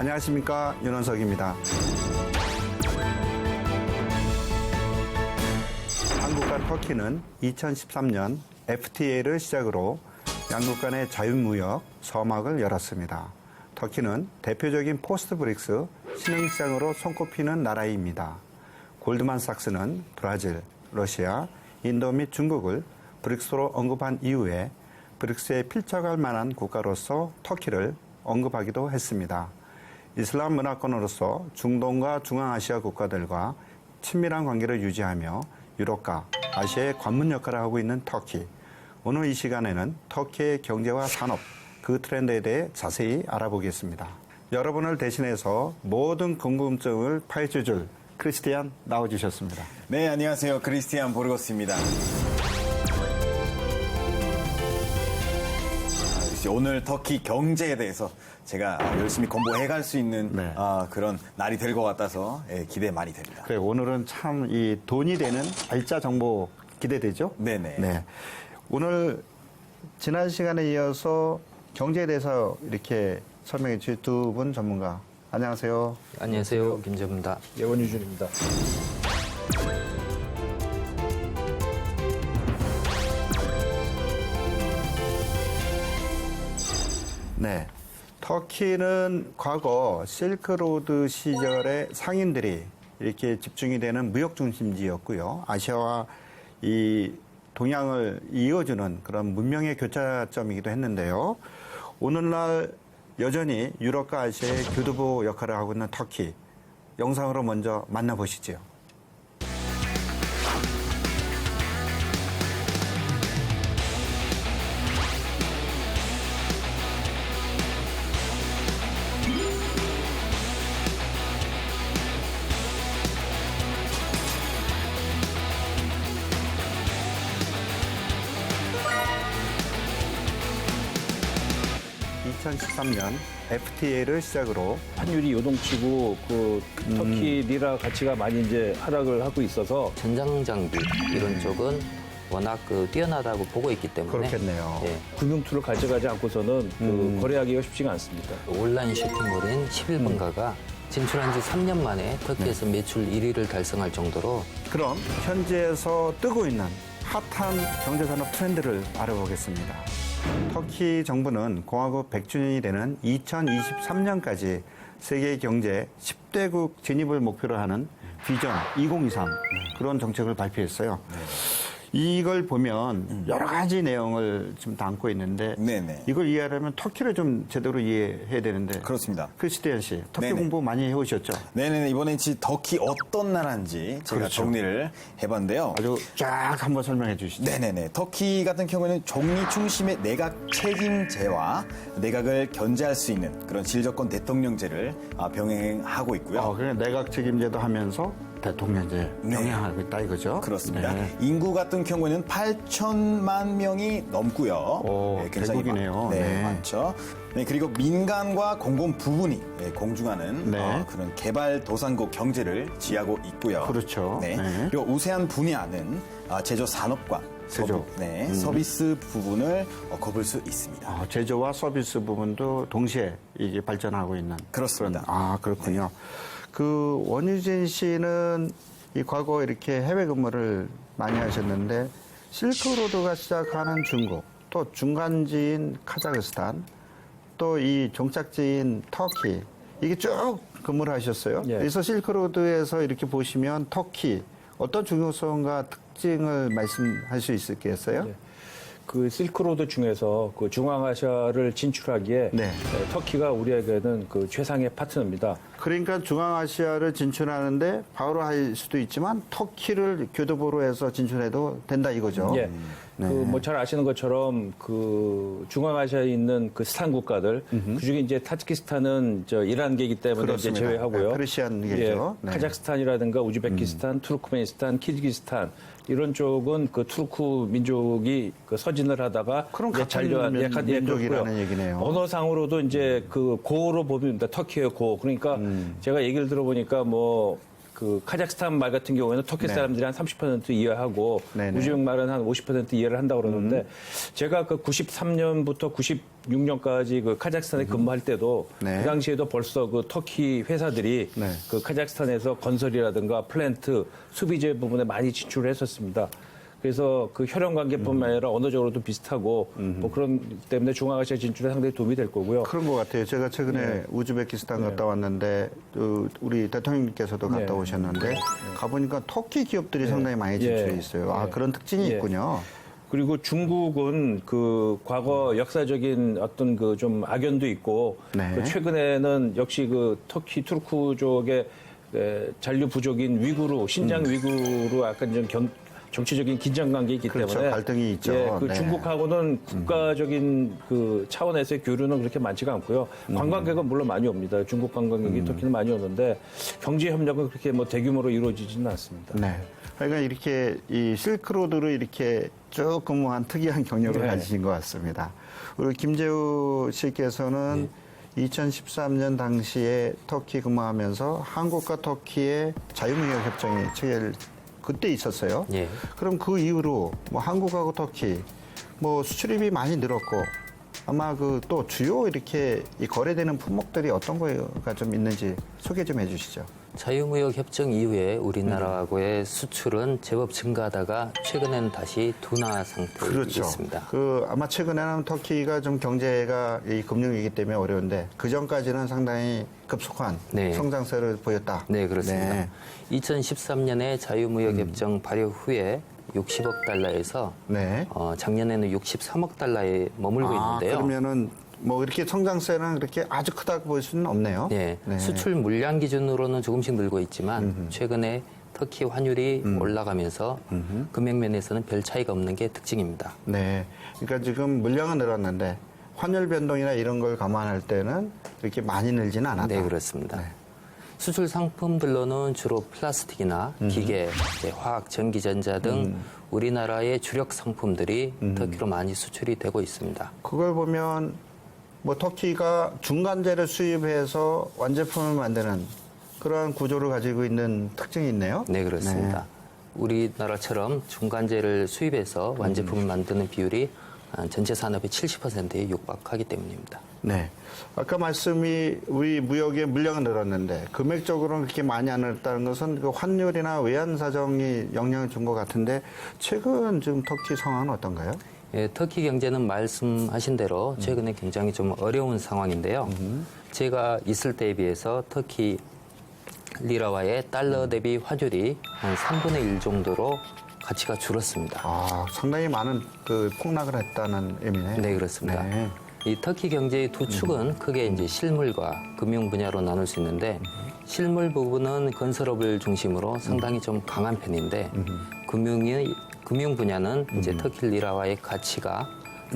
안녕하십니까 윤원석입니다. 한국과 터키는 2013년 FTA를 시작으로 양국 간의 자유무역 서막을 열었습니다. 터키는 대표적인 포스트 브릭스 신흥시장으로 손꼽히는 나라입니다. 골드만삭스는 브라질, 러시아, 인도 및 중국을 브릭스로 언급한 이후에 브릭스에 필적할 만한 국가로서 터키를 언급하기도 했습니다. 이슬람 문화권으로서 중동과 중앙아시아 국가들과 친밀한 관계를 유지하며 유럽과 아시아의 관문 역할을 하고 있는 터키. 오늘 이 시간에는 터키의 경제와 산업, 그 트렌드에 대해 자세히 알아보겠습니다. 여러분을 대신해서 모든 궁금증을 파헤쳐줄 크리스티안 나와주셨습니다. 네, 안녕하세요. 크리스티안 보르고스입니다. 오늘 터키 경제에 대해서 제가 열심히 공부해 갈 수 있는 네. 아, 그런 날이 될 것 같아서 예, 기대 많이 됩니다. 그래 오늘은 참 이 돈이 되는 알짜 정보 기대되죠? 네네. 네. 오늘 지난 시간에 이어서 경제에 대해서 이렇게 설명해 주실 두 분 전문가. 안녕하세요. 안녕하세요. 김재입니다. 예원 유준입니다. 네. 터키는 과거 실크로드 시절의 상인들이 이렇게 집중이 되는 무역 중심지였고요. 아시아와 이 동양을 이어주는 그런 문명의 교차점이기도 했는데요. 오늘날 여전히 유럽과 아시아의 교두보 역할을 하고 있는 터키. 영상으로 먼저 만나보시죠. (2013년) FTA를 시작으로 환율이 요동치고 그 터키 리라 가치가 많이 이제 하락을 하고 있어서 전장 장비 이런 쪽은 워낙 그 뛰어나다고 보고 있기 때문에 그렇겠네요. 예, 금융 툴을 가져가지 않고서는 그 거래하기가 쉽지가 않습니다. 온라인 쇼핑몰인 11번가가 진출한 지 3년 만에 터키에서 매출 1위를 달성할 정도로 그럼 현지에서 뜨고 있는 핫한 경제산업 트렌드를 알아보겠습니다. 터키 정부는 공화국 100주년이 되는 2023년까지 세계 경제 10대국 진입을 목표로 하는 비전 2023 그런 정책을 발표했어요. 이걸 보면 여러 가지 내용을 좀 담고 있는데 네네. 이걸 이해하려면 터키를 좀 제대로 이해해야 되는데 그렇습니다. 크리스티안 씨 터키 네네. 공부 많이 해오셨죠? 네네, 이번엔 지 터키 어떤 나라인지 제가 그렇죠. 정리를 해봤는데요. 아주 쫙 한번 설명해 주시죠. 네네네. 터키 같은 경우에는 총리 중심의 내각 책임제와 내각을 견제할 수 있는 그런 질적권 대통령제를 아, 병행하고 있고요. 어, 그래 내각 책임제도 하면서 대통령제 네. 병행하고 있다 이거죠? 그렇습니다. 네. 인구 같은 경우에는 8천만 명이 넘고요. 오, 대국이네요. 많, 네, 네. 많죠. 네, 그리고 민간과 공공 부분이 네, 공중하는 네. 어, 그런 개발 도상국 경제를 지하고 있고요. 그렇죠. 네. 네. 그리고 우세한 분야는 아, 제조 산업과 제조. 음. 서비, 네, 서비스 부분을 어, 거볼 수 있습니다. 어, 제조와 서비스 부분도 동시에 이게 발전하고 있는 그렇습니다. 그런- 아 그렇군요. 그 원유진 씨는 이 과거 이렇게 해외 근무를 많이 하셨는데 실크로드가 시작하는 중국, 또 중간지인 카자흐스탄, 또 이 종착지인 터키 이게 쭉 근무를 하셨어요. 예. 그래서 실크로드에서 이렇게 보시면 터키 어떤 중요성과 특징을 말씀할 수 있겠어요? 네. 그 실크로드 중에서 그 중앙아시아를 진출하기에 네. 에, 터키가 우리에게는 그 최상의 파트너입니다. 그러니까 중앙아시아를 진출하는데 바로 할 수도 있지만 터키를 교두보로 해서 진출해도 된다 이거죠. 예. 네. 그뭐 잘 아시는 것처럼 그 중앙아시아에 있는 그 스탄 국가들 그중에 이제 타지키스탄은 저 이란계이기 때문에 이제 그렇습니다. 제외하고요. 아, 페르시안계죠. 네. 음. 카자흐스탄이라든가 우즈베키스탄, 투르크메니스탄, 키르기스탄 이런 쪽은 그 투르크 민족이 그 서진을 하다가 그럼 이제 같은 잔류한- 민- 예, 가- 예, 민족이라는 그렇고요. 얘기네요. 언어상으로도 이제 그 고로 보면 터키의 고. 그러니까 음. 제가 얘기를 들어보니까 뭐. 그 카자흐스탄 말 같은 경우에는 터키 네. 사람들이 한 30% 이해하고 네네. 우즈벡 말은 한 50% 이해를 한다고 그러는데 제가 그 93년부터 96년까지 그 카자흐스탄에 근무할 때도 네. 그 당시에도 벌써 그 터키 회사들이 네. 그 카자흐스탄에서 건설이라든가 플랜트 수비재 부분에 많이 진출을 했었습니다. 그래서 그 혈연 관계뿐만 아니라 언어적으로도 비슷하고 뭐 그런 때문에 중앙아시아 진출에 상당히 도움이 될 거고요. 그런 것 같아요. 제가 최근에 네. 우즈베키스탄 갔다 왔는데 그 우리 대통령님께서도 갔다 네. 오셨는데 가보니까 터키 기업들이 상당히 많이 진출해 예. 있어요. 아 예. 그런 특징이 예. 있군요. 그리고 중국은 그 과거 역사적인 어떤 그 좀 악연도 있고 네. 그 최근에는 역시 그 터키 투르크족의 에, 잔류 부족인 위구르 신장 위구르 약간 좀 경, 정치적인 긴장 관계 있기 음. 그렇죠. 때문에 갈등이 있죠. 예, 그 네. 중국하고는 국가적인 그 차원에서의 교류는 그렇게 많지가 않고요. 음. 관광객은 물론 많이 옵니다. 중국 관광객이 터키는 많이 오는데 경제 협력은 그렇게 뭐 대규모로 이루어지지는 않습니다. 네. 그러니까 이렇게 이 실크로드로 이렇게 쭉 근무한 특이한 경력을 네. 가지신 것 같습니다. 우리 김재우 씨께서는 네. 2013년 당시에 터키 근무하면서 한국과 터키의 자유무역 협정이 체결 그때 있었어요. 예. 그럼 그 이후로 뭐 한국하고 터키 뭐 수출입이 많이 늘었고 아마 그 또 주요 이렇게 이 거래되는 품목들이 어떤 거가 좀 있는지 소개 좀 해주시죠. 자유무역 협정 이후에 우리나라하고의 수출은 제법 증가하다가 최근에는 다시 둔화 상태에 그렇죠. 있습니다. 그 아마 최근에는 터키가 좀 경제가 이 금융위기 때문에 어려운데 그 전까지는 상당히 급속한 네. 성장세를 보였다. 네, 그렇습니다. 네. 2013년에 자유무역 협정 발효 후에 60억 달러에서 네. 어, 작년에는 63억 달러에 머물고 아, 있는데요. 그러면은 뭐 이렇게 성장세는 그렇게 아주 크다고 볼 수는 없네요. 네, 수출 물량 기준으로는 조금씩 늘고 있지만 최근에 터키 환율이 음. 올라가면서 금액 면에서는 별 차이가 없는 게 특징입니다. 네. 그러니까 지금 물량은 늘었는데 환율 변동이나 이런 걸 감안할 때는 이렇게 많이 늘지는 않았다. 네, 그렇습니다. 네. 수출 상품들로는 주로 플라스틱이나 기계, 이제 화학, 전기전자 등 음. 우리나라의 주력 상품들이 터키로 많이 수출이 되고 있습니다. 그걸 보면 뭐 터키가 중간재를 수입해서 완제품을 만드는 그러한 구조를 가지고 있는 특징이 있네요. 네, 그렇습니다. 우리나라처럼 중간재를 수입해서 완제품을 만드는 비율이 아, 전체 산업의 70%에 육박하기 때문입니다. 네. 아까 말씀이 우리 무역의 물량은 늘었는데 금액적으로는 그렇게 많이 안 늘었다는 것은 그 환율이나 외환 사정이 영향을 준 것 같은데 최근 지금 터키 상황은 어떤가요? 예, 터키 경제는 말씀하신 대로 최근에 굉장히 좀 어려운 상황인데요. 제가 있을 때에 비해서 터키 리라와의 달러 대비 환율이 한 3분의 1 정도로 가치가 줄었습니다. 아, 상당히 많은 그 폭락을 했다는 의미네요. 네, 그렇습니다. 네. 이 터키 경제의 두 축은 크게 이제 실물과 금융 분야로 나눌 수 있는데 실물 부분은 건설업을 중심으로 상당히 좀 강한 편인데 금융이 금융 분야는 이제 터키 리라와의 가치가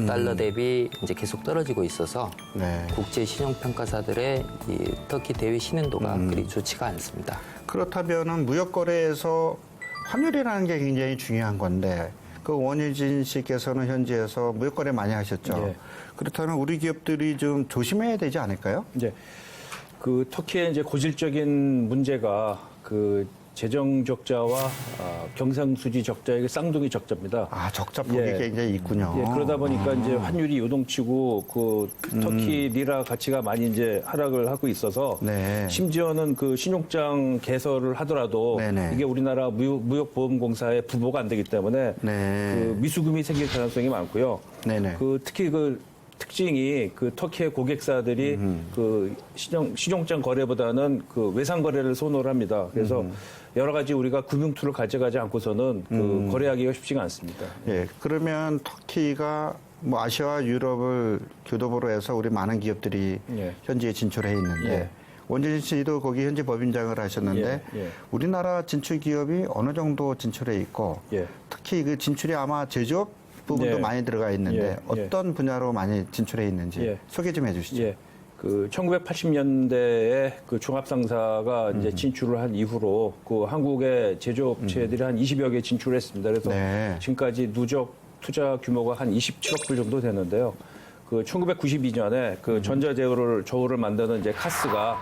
달러 대비 이제 계속 떨어지고 있어서 네. 국제 신용 평가사들의 이 터키 대외 신용도가 그리 좋지가 않습니다. 그렇다면은 무역 거래에서 환율이라는 게 굉장히 중요한 건데 그 원유진 씨께서는 현지에서 무역 거래 많이 하셨죠. 네. 그렇다면 우리 기업들이 좀 조심해야 되지 않을까요? 이제 그 터키의 이제 고질적인 문제가 그 재정 적자와 아, 경상수지 적자의 그 쌍둥이 적자입니다. 아, 적자 폭이 예. 굉장히 있군요. 예, 그러다 보니까 이제 환율이 요동치고 그 터키 리라 가치가 많이 이제 하락을 하고 있어서 네. 심지어는 그 신용장 개설을 하더라도 네네. 이게 우리나라 무역, 무역보험공사의 부보가 안 되기 때문에 네. 그 미수금이 생길 가능성이 많고요. 네네. 그 특히 그 특징이 그 터키의 고객사들이 그 신용 신용장 거래보다는 그 외상 거래를 선호를 합니다. 그래서 여러 가지 우리가 금융 툴을 가져가지 않고서는 그 거래하기가 쉽지가 않습니다. 예, 그러면 터키가 뭐 아시아와 유럽을 교도보로 해서 우리 많은 기업들이 예. 현지에 진출해 있는데 예. 원진 씨도 거기 현지 법인장을 하셨는데 예, 예. 우리나라 진출 기업이 어느 정도 진출해 있고 예. 특히 그 진출이 아마 제조업 부분도 예. 많이 들어가 있는데 예, 예. 어떤 분야로 많이 진출해 있는지 예. 소개 좀 해주시죠. 예. 그 1980년대에 그 종합상사가 이제 진출을 한 이후로 그 한국의 제조업체들이 한 20여 개 진출했습니다. 그래서 네. 지금까지 누적 투자 규모가 한 27억 불 정도 되는데요. 그 1992년에 그 전자제어를 저울을 만드는 이제 카스가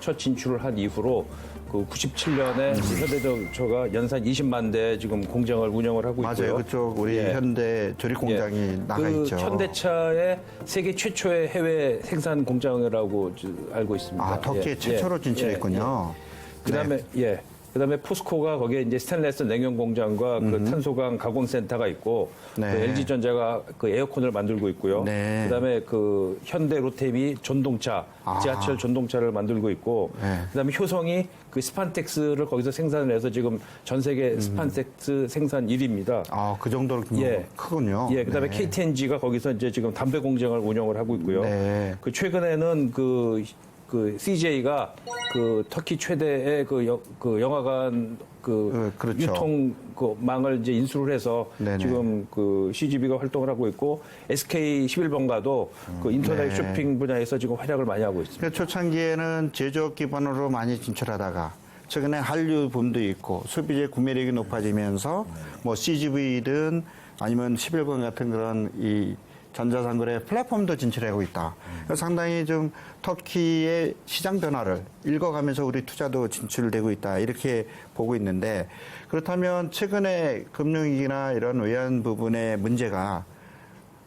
첫 진출을 한 이후로 그 97년에 현대자동차가 연산 20만 대 지금 공장을 운영을 하고 있고요. 맞아요. 그쪽 우리 예. 현대 조립 공장이 예. 나가 그 있죠. 현대차의 세계 최초의 해외 생산 공장이라고 저- 알고 있습니다. 아, 터키에 예. 최초로 예. 진출했군요. 예. 그다음에 예. 그다음에 포스코가 거기에 이제 스테인레스 냉용 공장과 그 탄소강 가공 센터가 있고 네. 그 LG 전자가 그 에어컨을 만들고 있고요. 네. 그다음에 그 현대 로템이 전동차, 아. 지하철 전동차를 만들고 있고 네. 그다음에 효성이 그 스판텍스를 거기서 생산을 해서 지금 전 세계 스판텍스 생산 1위입니다. 아, 그 정도로 예. 크군요. 예, 그다음에 네. KTNG가 거기서 이제 지금 담배 공장을 운영을 하고 있고요. 네. 그 최근에는 그, 그 CJ가 그 터키 최대의 그, 여- 그 영화관 그 어, 그렇죠. 유통 그 망을 이제 인수를 해서 네네. 지금 그 CGV가 활동을 하고 있고 SK 11번가도 그 인터넷 네. 쇼핑 분야에서 지금 활약을 많이 하고 있습니다. 그 초창기에는 제조업 기반으로 많이 진출하다가 최근에 한류 붐도 있고 소비재 구매력이 높아지면서 뭐 CGV든 아니면 11번 같은 그런 이 전자상거래 플랫폼도 진출하고 있다. 그래서 상당히 좀 터키의 시장 변화를 읽어가면서 우리 투자도 진출되고 있다. 이렇게 보고 있는데 그렇다면 최근에 금융위기나 이런 외환 부분의 문제가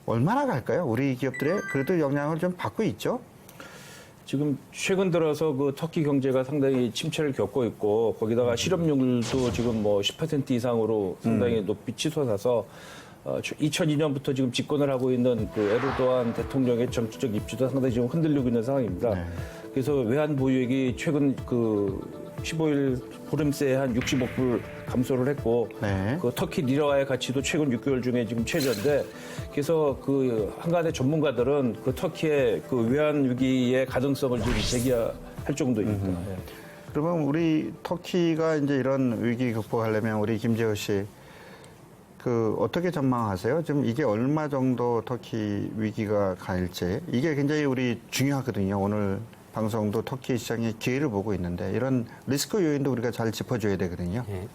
얼마나 갈까요? 우리 기업들의 그래도 영향을 좀 받고 있죠? 지금 최근 들어서 그 터키 경제가 상당히 침체를 겪고 있고 거기다가 실업률도 지금 뭐 10% 이상으로 상당히 높이 치솟아서 어, 2002년부터 지금 집권을 하고 있는 그 에르도안 대통령의 정치적 입지도 상당히 지금 흔들리고 있는 상황입니다. 그래서 외환 보유액이 최근 그 15일 보름새에 한 60억 불 감소를 했고 네. 그 터키 리라와의 가치도 최근 6개월 중에 지금 최저인데 그래서 그 한간의 전문가들은 그 터키의 그 외환 위기의 가능성을 지금 제기할 정도입니다. 예. 그러면 우리 터키가 이제 이런 위기 극복하려면 우리 김재호 씨, 그 어떻게 전망하세요? 지금 이게 얼마 정도 터키 위기가 갈지 이게 굉장히 우리 중요하거든요. 오늘 방송도 터키 시장의 기회를 보고 있는데 이런 리스크 요인도 우리가 잘 짚어줘야 되거든요. 예.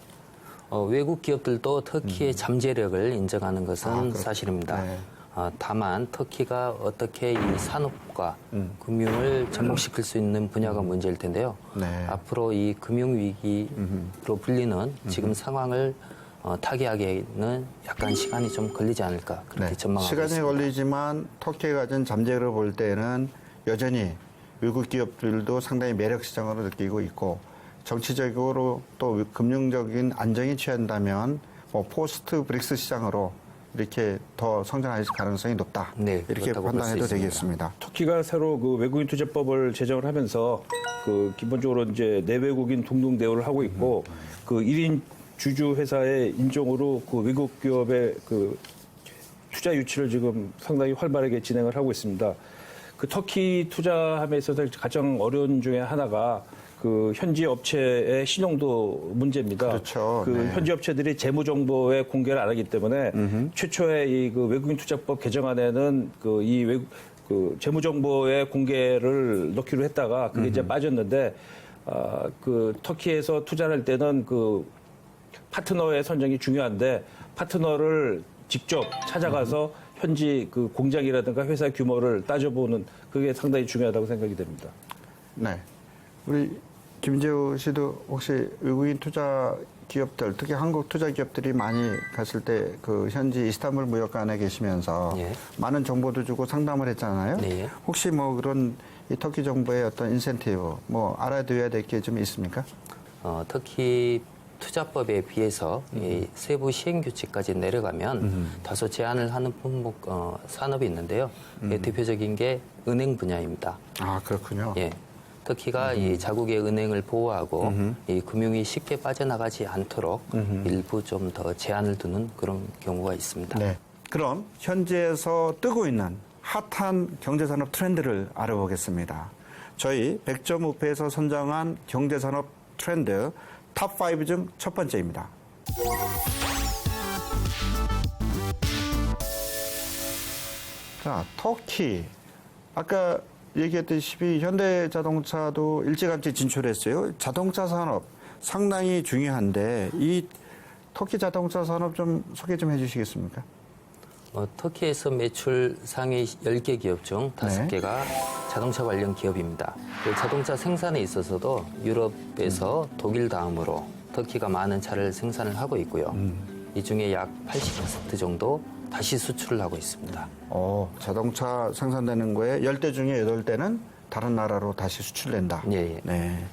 어, 외국 기업들도 터키의 잠재력을 인정하는 것은 음. 아, 사실입니다. 네. 어, 다만 터키가 어떻게 이 산업과 음. 금융을 접목시킬 수 있는 분야가 문제일 텐데요. 네. 앞으로 이 금융 위기로 불리는 지금 상황을 어, 타개하기에는 약간 시간이 좀 걸리지 않을까 그렇게 네. 전망하고 시간이 있습니다. 걸리지만 터키가 가진 잠재력을 볼 때는 여전히 외국 기업들도 상당히 매력 시장으로 느끼고 있고 정치적으로 또 금융적인 안정이 취한다면 뭐 포스트 브릭스 시장으로 이렇게 더 성장할 가능성이 높다. 네, 이렇게 판단해도. 되겠습니다. 터키가 새로 그 외국인 투자법을 제정을 하면서 그 기본적으로 이제 내외국인 동등 대우를 하고 있고 그 1인 주주 회사의 인정으로 그 외국 기업의 그 투자 유치를 지금 상당히 활발하게 진행을 하고 있습니다. 그 터키 투자함에 있어서 가장 어려운 중에 하나가 그 현지 업체의 신용도 문제입니다. 그렇죠. 그 네. 현지 업체들이 재무 정보의 공개를 안 하기 때문에 최초의 이 그 외국인 투자법 개정안에는 그 이 외국 그 재무 정보의 공개를 넣기로 했다가 그게 이제 빠졌는데 아, 그 터키에서 투자를 할 때는 그 파트너의 선정이 중요한데 파트너를 직접 찾아가서 현지 그 공장이라든가 회사 규모를 따져보는 그게 상당히 중요하다고 생각이 됩니다. 네. 우리 김재우 씨도 혹시 외국인 투자 기업들, 특히 한국 투자 기업들이 많이 갔을 때 그 현지 이스탄불 무역관에 계시면서 예. 많은 정보도 주고 상담을 했잖아요. 네. 혹시 뭐 그런 이 터키 정부의 어떤 인센티브 뭐 알아둬야 될 게 좀 있습니까? 어, 특히 투자법에 비해서 이 세부 시행 규칙까지 내려가면 다소 제한을 하는 품목 어, 산업이 있는데요. 예, 대표적인 게 은행 분야입니다. 아 그렇군요. 예. 터키가 이 자국의 은행을 보호하고 이 금융이 쉽게 빠져나가지 않도록 일부 좀 더 제한을 두는 그런 경우가 있습니다. 네. 그럼 현지에서 뜨고 있는 핫한 경제산업 트렌드를 알아보겠습니다. 저희 100점 우패에서 선정한 경제산업 트렌드 탑 5 중 첫 번째입니다. 자, 터키. 아까 얘기했듯이 현대자동차도 일찌감치 진출했어요. 자동차 산업 상당히 중요한데 이 터키 자동차 산업 좀 소개 좀 해주시겠습니까? 어, 터키에서 매출 상위 10개 기업 중 네. 5개가 자동차 관련 기업입니다. 그 자동차 생산에 있어서도 유럽에서 독일 다음으로 터키가 많은 차를 생산을 하고 있고요. 이 중에 약 80% 정도 다시 수출을 하고 있습니다. 어, 자동차 생산되는 거에 10대 중에 8대는 다른 나라로 다시 수출된다. 예, 예. 네.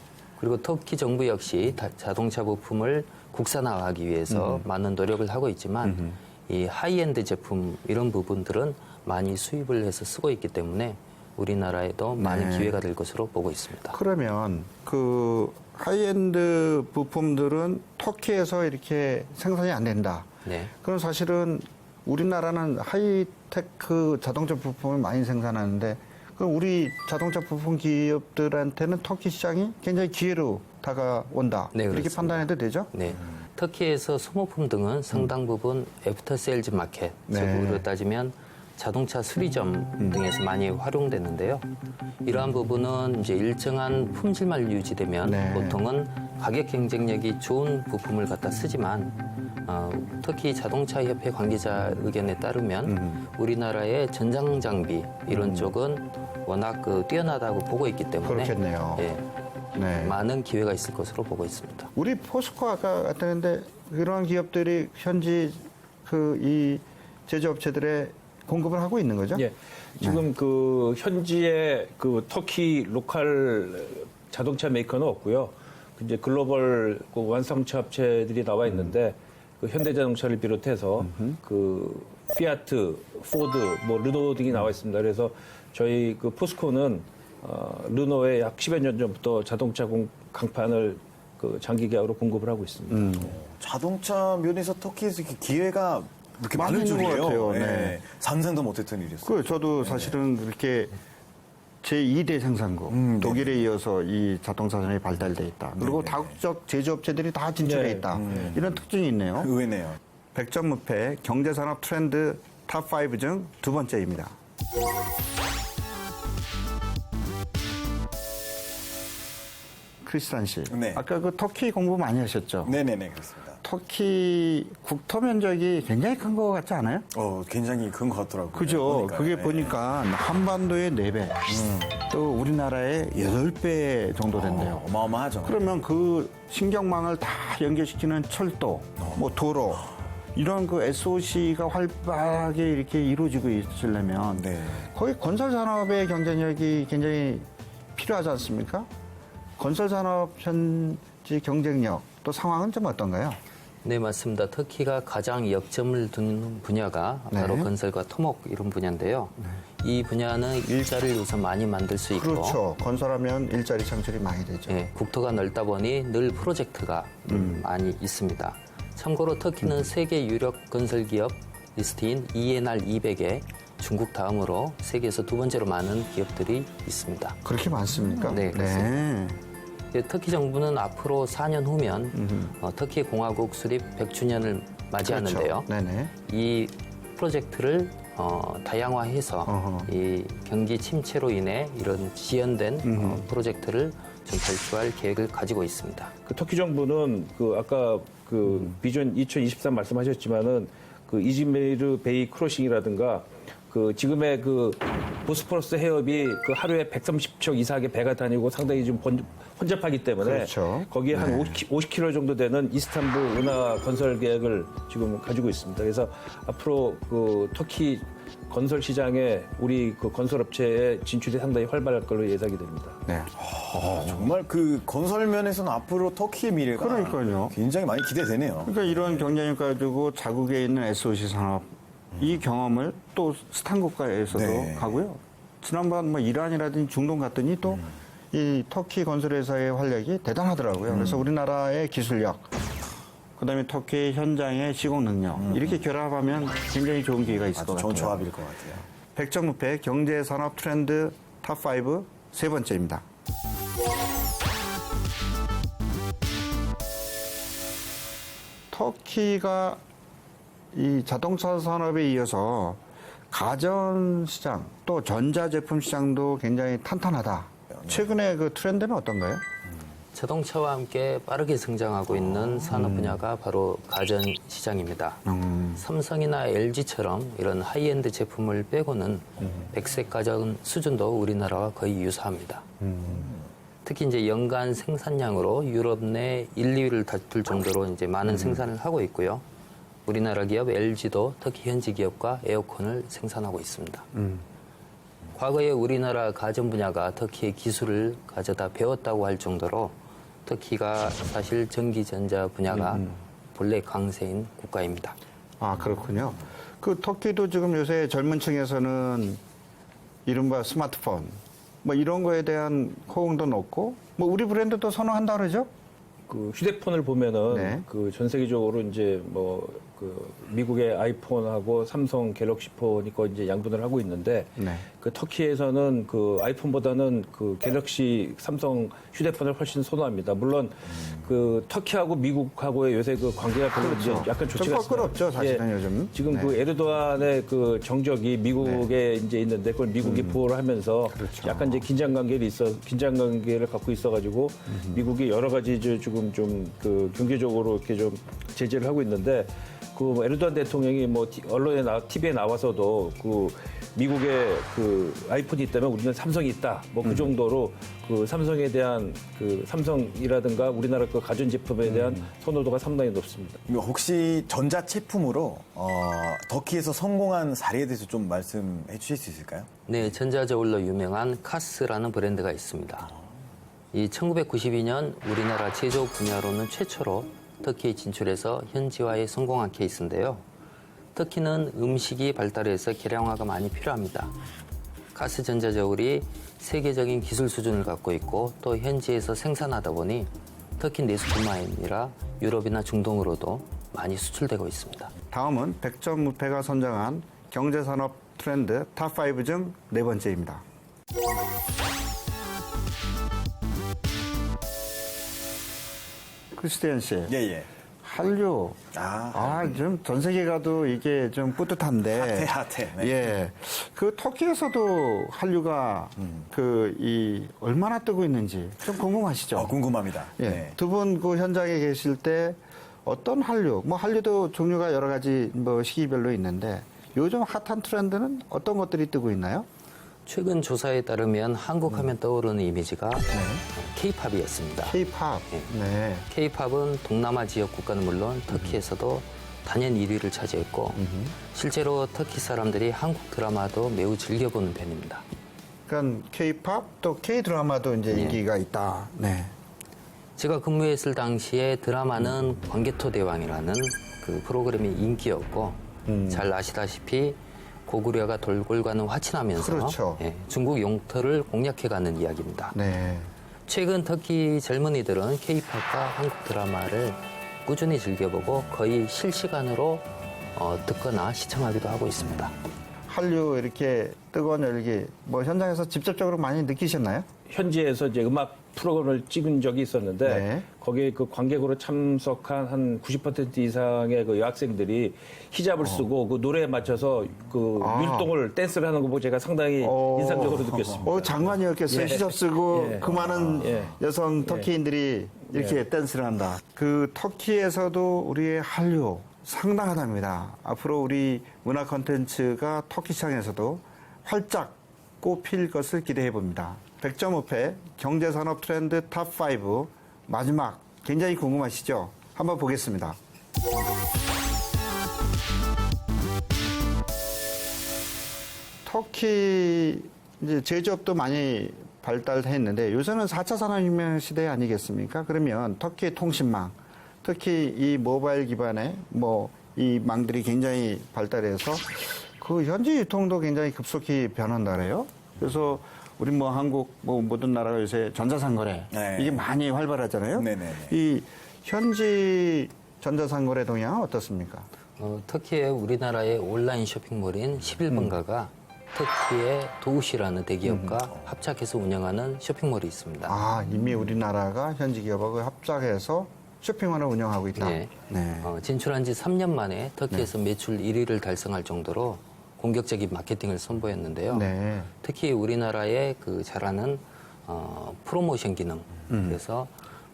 그리고 터키 정부 역시 다- 자동차 부품을 국산화하기 위해서 많은 노력을 하고 있지만 이 하이엔드 제품 이런 부분들은 많이 수입을 해서 쓰고 있기 때문에 우리나라에도 많은 네. 기회가 될 것으로 보고 있습니다. 그러면 그 하이엔드 부품들은 터키에서 이렇게 생산이 안 된다. 네. 그럼 사실은 우리나라는 하이테크 자동차 부품을 많이 생산하는데 그럼 우리 자동차 부품 기업들한테는 터키 시장이 굉장히 기회로 다가온다. 네, 이렇게 그렇습니다. 판단해도 되죠? 네. 터키에서 소모품 등은 상당 부분 애프터 세일즈 마켓, 네. 적으로 따지면 자동차 수리점 등에서 많이 활용되는데요. 이러한 부분은 이제 일정한 품질만 유지되면 네. 보통은 가격 경쟁력이 좋은 부품을 갖다 쓰지만 어, 터키 자동차 협회 관계자 의견에 따르면 음. 우리나라의 전장 장비 이런 쪽은 워낙 그 뛰어나다고 보고 있기 때문에 그렇겠네요. 예, 네. 많은 기회가 있을 것으로 보고 있습니다. 우리 포스코 아까 갔다는데 그러한 기업들이 현지 그 이 제조업체들의 공급을 하고 있는 거죠? 예. 지금 그 현지의 그 터키 로컬 자동차 메이커는 없고요. 그 이제 글로벌 그 완성차 업체들이 나와 있는데 그 현대자동차를 비롯해서 그 피아트, 포드, 뭐 르노 등이 나와 있습니다. 그래서 저희 그 포스코는 어, 르노에 약 10여 년 전부터 자동차 공, 강판을 그 장기 계약으로 공급을 하고 있습니다. 자동차 면에서 터키에서 이렇게 기회가 이렇게 많은 줄이에요. 같아요. 예. 네. 상상도 못했던 일이었어요. 그 저도 사실은 그렇게 제2대 생산국 음, 네. 독일에 이어서 이 자동차 산업이 발달돼 있다. 그리고 다국적 제조업체들이 다 진출해 네. 있다. 이런 특징이 있네요. 의외네요. 백전무패 경제산업 트렌드 탑5 중 두 번째입니다. 크리스탄 씨, 네. 아까 그 터키 공부 많이 하셨죠? 네네네 그렇습니다. 터키 국토 면적이 굉장히 큰 것 같지 않아요? 어 굉장히 큰 것 같더라고요. 그죠. 보니까요. 그게 네. 보니까 한반도의 4배, 또 우리나라의 8배 정도 된대요. 어, 어마어마하죠. 그러면 그 신경망을 다 연결시키는 철도, 뭐 도로, 이런 그 SOC가 활발하게 이렇게 이루어지고 있으려면 네. 거의 건설 산업의 경쟁력이 굉장히 필요하지 않습니까? 건설 산업 현지 경쟁력 또 상황은 좀 어떤가요? 네, 맞습니다. 터키가 가장 역점을 두는 분야가 바로 네. 건설과 토목 이런 분야인데요. 이 분야는 일자리를 우선 많이 만들 수 있고 그렇죠. 건설하면 일자리 창출이 많이 되죠. 예, 국토가 넓다 보니 늘 프로젝트가 음, 많이 있습니다. 참고로 터키는 세계 유력 건설 기업 리스트인 ENR 200에 중국 다음으로 세계에서 두 번째로 많은 기업들이 있습니다. 그렇게 많습니까? 네, 그렇습니다. 이제 터키 정부는 앞으로 4년 후면 어, 터키 공화국 수립 100주년을 맞이하는데요. 그렇죠. 네네. 이 프로젝트를 어, 다양화해서 어허. 이 경기 침체로 인해 이런 지연된 어, 프로젝트를 좀 발주할 계획을 가지고 있습니다. 그 터키 정부는 그 아까 그 비전 2023 말씀하셨지만은 그 이즈미르 베이 크로싱이라든가 그 지금의 그 보스포러스 해협이 그 하루에 130척 이상의 배가 다니고 상당히 좀 번- 혼잡하기 때문에 그렇죠. 거기에 한 네. 50, 50km 정도 되는 이스탄불 운하 건설 계획을 지금 가지고 있습니다. 그래서 앞으로 그 터키 건설 시장에 우리 그 건설업체의 진출이 상당히 활발할 걸로 예상이 됩니다. 네. 아, 정말 그 건설 면에서는 앞으로 터키의 미래가 그러니까요. 굉장히 많이 기대되네요. 그러니까 이런 경쟁력 가지고 자국에 있는 SOC 산업 이 경험을 또 스탄 국가에서도 네. 가고요. 지난번 뭐 이란이라든지 중동 갔더니 또 이 터키 건설회사의 활약이 대단하더라고요. 그래서 우리나라의 기술력, 그다음에 터키 현장의 시공 능력 이렇게 결합하면 굉장히 좋은 기회가 있을 아주 것 좋은 같아요. 조합일 것 같아요. 백정무패 경제 산업 트렌드 탑5 세 번째입니다. 터키가 이 자동차 산업에 이어서 가전 시장 또 전자 제품 시장도 굉장히 탄탄하다. 최근에 그 트렌드는 어떤가요? 자동차와 함께 빠르게 성장하고 있는 산업 분야가 바로 가전 시장입니다. 삼성이나 LG처럼 이런 하이엔드 제품을 빼고는 백색 가전 수준도 우리나라와 거의 유사합니다. 특히 이제 연간 생산량으로 유럽 내 1, 2위를 다툴 정도로 이제 많은 생산을 하고 있고요. 우리나라 기업 LG도 특히 현지 기업과 에어컨을 생산하고 있습니다. 과거에 우리나라 가전 분야가 터키의 기술을 가져다 배웠다고 할 정도로 터키가 사실 전기전자 분야가 본래 강세인 국가입니다. 아, 그렇군요. 그 터키도 지금 요새 젊은 층에서는 이른바 스마트폰 뭐 이런 거에 대한 호응도 높고 뭐 우리 브랜드도 선호한다 그러죠? 그 휴대폰을 보면은 네. 그 전 세계적으로 이제 뭐 그 미국의 아이폰하고 삼성 갤럭시 폰이 거 이제 양분을 하고 있는데 네. 그 터키에서는 그 아이폰보다는 그 갤럭시 삼성 휴대폰을 훨씬 선호합니다. 물론 그 터키하고 미국하고의 요새 그 관계가 별로 그렇죠. 이제 약간 좀 좋지가 않습니다. 껄끄럽죠, 사실은 예. 요즘. 지금 네. 그 에르도안의 그 정적이 미국에 이제 있는데 그걸 미국이 보호를 하면서 음. 그렇죠. 약간 이제 긴장 관계를 있어 긴장 관계를 갖고 있어가지고 미국이 여러 가지 이제 지금 좀 그 경제적으로 이렇게 좀 제재를 하고 있는데 그 에르도안 대통령이 뭐 티- 언론에 나 TV에 나와서도 그 미국에 그 아이폰이 있다면 우리는 삼성이 있다 뭐 그 정도로 그 삼성에 대한 그 삼성이라든가 우리나라 그 가전 제품에 대한 선호도가 상당히 높습니다. 혹시 전자 제품으로 어, 터키에서 성공한 사례에 대해서 좀 말씀해 주실 수 있을까요? 네, 전자저울로 유명한 카스라는 브랜드가 있습니다. 이 1992년 우리나라 제조업 분야로는 최초로 터키에 진출해서 현지화에 성공한 케이스인데요. 터키는 음식이 발달해서 개량화가 많이 필요합니다. 가스 전자저울이 세계적인 기술 수준을 갖고 있고 또 현지에서 생산하다 보니 터키 내수뿐만 아니라 유럽이나 중동으로도 많이 수출되고 있습니다. 다음은 100점 무패가 선정한 경제산업 트렌드 탑5 중 네 번째입니다. 크리스티안 씨, 예, 예. 한류. 아. 아, 좀 전 세계 가도 이게 좀 뿌듯한데. 핫해, 핫해. 네. 예. 그 터키에서도 한류가 그 이 얼마나 뜨고 있는지 좀 궁금하시죠? 어, 궁금합니다. 예. 네. 두 분 그 현장에 계실 때 어떤 한류, 뭐 한류도 종류가 여러 가지 뭐 시기별로 있는데 요즘 핫한 트렌드는 어떤 것들이 뜨고 있나요? 최근 조사에 따르면 한국 하면 떠오르는 이미지가 케이팝이었습니다. K-팝. 네. 케이팝은 동남아 지역 국가는 물론 터키에서도 단연 1위를 차지했고 실제로 터키 사람들이 한국 드라마도 매우 즐겨보는 편입니다. 그러니까 K-팝 또 K-드라마도 이제 예. 인기가 있다. 네. 제가 근무했을 당시에 드라마는 광개토 대왕이라는 그 프로그램이 인기였고 잘 아시다시피 고구려가 돌골과는 화친하면서 그렇죠. 예, 중국 영토를 공략해가는 이야기입니다. 네. 최근 터키 젊은이들은 케이팝과 한국 드라마를 꾸준히 즐겨보고 거의 실시간으로 어, 듣거나 시청하기도 하고 있습니다. 한류 이렇게 뜨거운 열기 뭐 현장에서 직접적으로 많이 느끼셨나요? 현지에서 이제 음악 프로그램을 찍은 적이 있었는데 네. 거기에 그 관객으로 참석한 한 90% 이상의 그 여학생들이 히잡을 쓰고 그 노래에 맞춰서 그 어. 아. 율동을 댄스를 하는 거 보고 제가 상당히 어. 인상적으로 느꼈습니다. 어, 장관이었겠어요. 예. 히잡 쓰고 예. 그 많은 예. 여성 터키인들이 이렇게 댄스를 한다. 그 터키에서도 우리의 한류 상당하답니다. 앞으로 우리 문화 콘텐츠가 터키 시장에서도 활짝 꽃필 것을 기대해 봅니다. 100점 호패 경제산업 트렌드 탑5 마지막 굉장히 궁금하시죠? 한번 보겠습니다. 터키 이제 제조업도 많이 발달했는데 요새는 4차 산업혁명 시대 아니겠습니까? 그러면 터키의 통신망, 특히 이 모바일 기반의 뭐 이 망들이 굉장히 발달해서 그 현지 유통도 굉장히 급속히 변한다래요. 그래서 우리 뭐 한국 뭐 모든 나라가 요새 전자상거래 네. 이게 많이 활발하잖아요. 네네네. 이 현지 전자상거래 동향은 어떻습니까? 어, 터키의 우리나라의 온라인 쇼핑몰인 11번가가 터키의 도우시라는 대기업과 합작해서 운영하는 쇼핑몰이 있습니다. 아, 이미 우리나라가 현지 기업하고 합작해서 쇼핑몰을 운영하고 있다. 네. 네. 어, 진출한 지 3년 만에 터키에서 매출 1위를 달성할 정도로 공격적인 마케팅을 선보였는데요. 네. 특히 우리나라의 그 잘하는 어, 프로모션 기능 그래서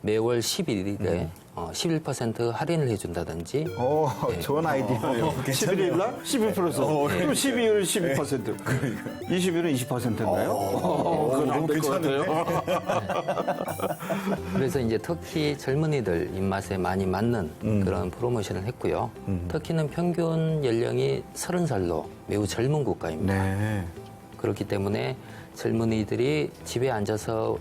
매월 11일에 어, 11% 할인을 해준다든지 오, 네. 좋은 아이디어예요. 11일 날 11% 써. 그럼 12일 12%. 20일은 20%인가요? 그건 안될것 같아요. 그래서 이제 터키 젊은이들 입맛에 많이 맞는 그런 프로모션을 했고요. 터키는 평균 연령이 30살로 매우 젊은 국가입니다. 네. 그렇기 때문에 젊은이들이 집에 앉아서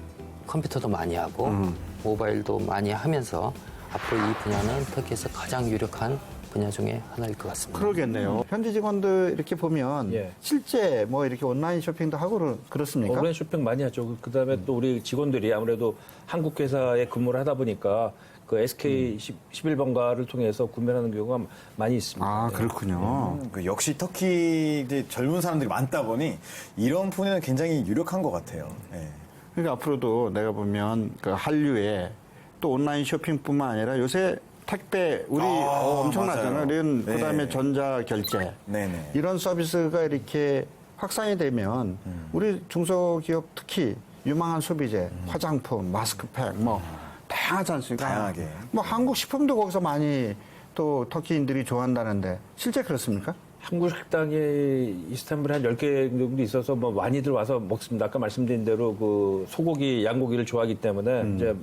컴퓨터도 많이 하고 모바일도 많이 하면서 앞으로 이 분야는 터키에서 가장 유력한 분야 중에 하나일 것 같습니다. 그러겠네요. 현지 직원들 이렇게 보면 예. 실제 뭐 이렇게 온라인 쇼핑도 하고 그렇- 그렇습니까? 온라인 쇼핑 많이 하죠. 그 다음에 또 우리 직원들이 아무래도 한국 회사에 근무를 하다 보니까 그 SK 11번가를 통해서 구매하는 경우가 많이 있습니다. 아, 네. 그렇군요. 그 역시 터키 이제 젊은 사람들이 많다 보니 이런 분야는 굉장히 유력한 것 같아요. 예. 그러니까 앞으로도 내가 보면 그 한류에 또 온라인 쇼핑뿐만 아니라 요새 택배 우리 아, 어, 엄청나잖아요. 이런 네. 그다음에 전자 결제 네 네. 이런 서비스가 이렇게 확산이 되면 음. 우리 중소기업 특히 유망한 소비재, 음. 화장품, 마스크팩 뭐 다양하지 않습니까? 다양하게. 뭐 한국 식품도 거기서 많이 또 터키인들이 좋아한다는데 실제 그렇습니까? 한국 식당에 이스탄불에 한 10개 정도 있어서 뭐 많이들 와서 먹습니다. 아까 말씀드린 대로 그 소고기, 양고기를 좋아하기 때문에 이제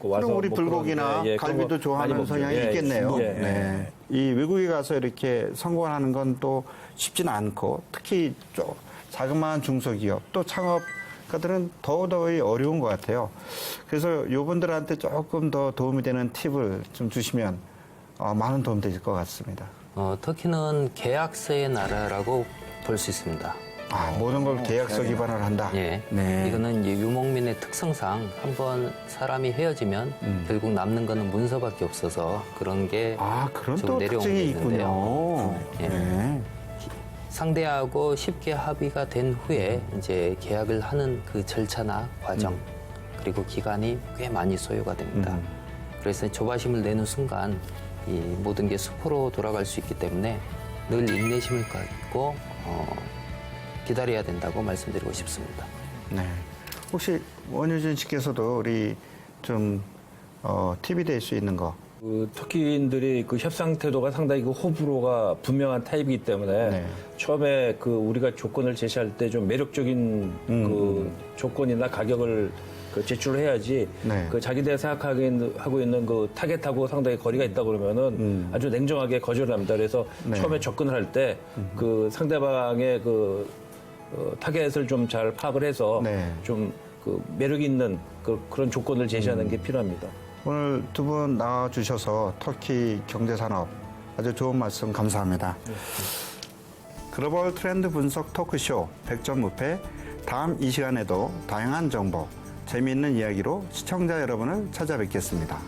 그 와서 음. 그럼 우리 불고기나 예, 갈비도 좋아하는. 성향이 예, 있겠네요. 예. 네. 이 외국에 가서 이렇게 성공하는 건 또 쉽지는 않고 특히 좀 자그마한 중소기업 또 창업 가들은 더더욱 어려운 것 같아요. 그래서 요분들한테 조금 더 도움이 되는 팁을 좀 주시면 어, 많은 도움 되실 것 같습니다. 어, 터키는 계약서의 나라라고 볼 수 있습니다. 아, 모든 걸 계약서 기반으로 한다. 예. 네. 이거는 이제 유목민의 특성상 한번 사람이 헤어지면 결국 남는 거는 문서밖에 없어서 그런 게 아, 그런 좀 또 내려온 게 특징이 있는데요. 있군요. 예. 네. 상대하고 쉽게 합의가 된 후에 이제 계약을 하는 그 절차나 과정 그리고 기간이 꽤 많이 소요가 됩니다. 그래서 조바심을 내는 순간 이 모든 게 수포로 돌아갈 수 있기 때문에 늘 인내심을 갖고 어, 기다려야 된다고 말씀드리고 싶습니다. 네. 혹시 원효진 씨께서도 우리 좀 어, 팁이 될 수 있는 거. 그 터키인들이 그 협상 태도가 상당히 그 호불호가 분명한 타입이기 때문에 네. 처음에 그 우리가 조건을 제시할 때 좀 매력적인 그 조건이나 가격을 그 제출을 해야지 네. 그 자기들 생각하고 하고 있는 그 타겟하고 상당히 거리가 있다 그러면은 아주 냉정하게 거절을 합니다. 그래서 네. 처음에 접근을 할 때 그 상대방의 그 어, 타겟을 좀 잘 파악을 해서 네. 좀 그 매력 있는 그, 그런 조건을 제시하는 게 필요합니다. 오늘 두 분 나와 주셔서 터키 경제 산업 아주 좋은 말씀 감사합니다. 글로벌 트렌드 분석 토크쇼 100점 무패 다음 이 시간에도 다양한 정보, 재미있는 이야기로 시청자 여러분을 찾아뵙겠습니다.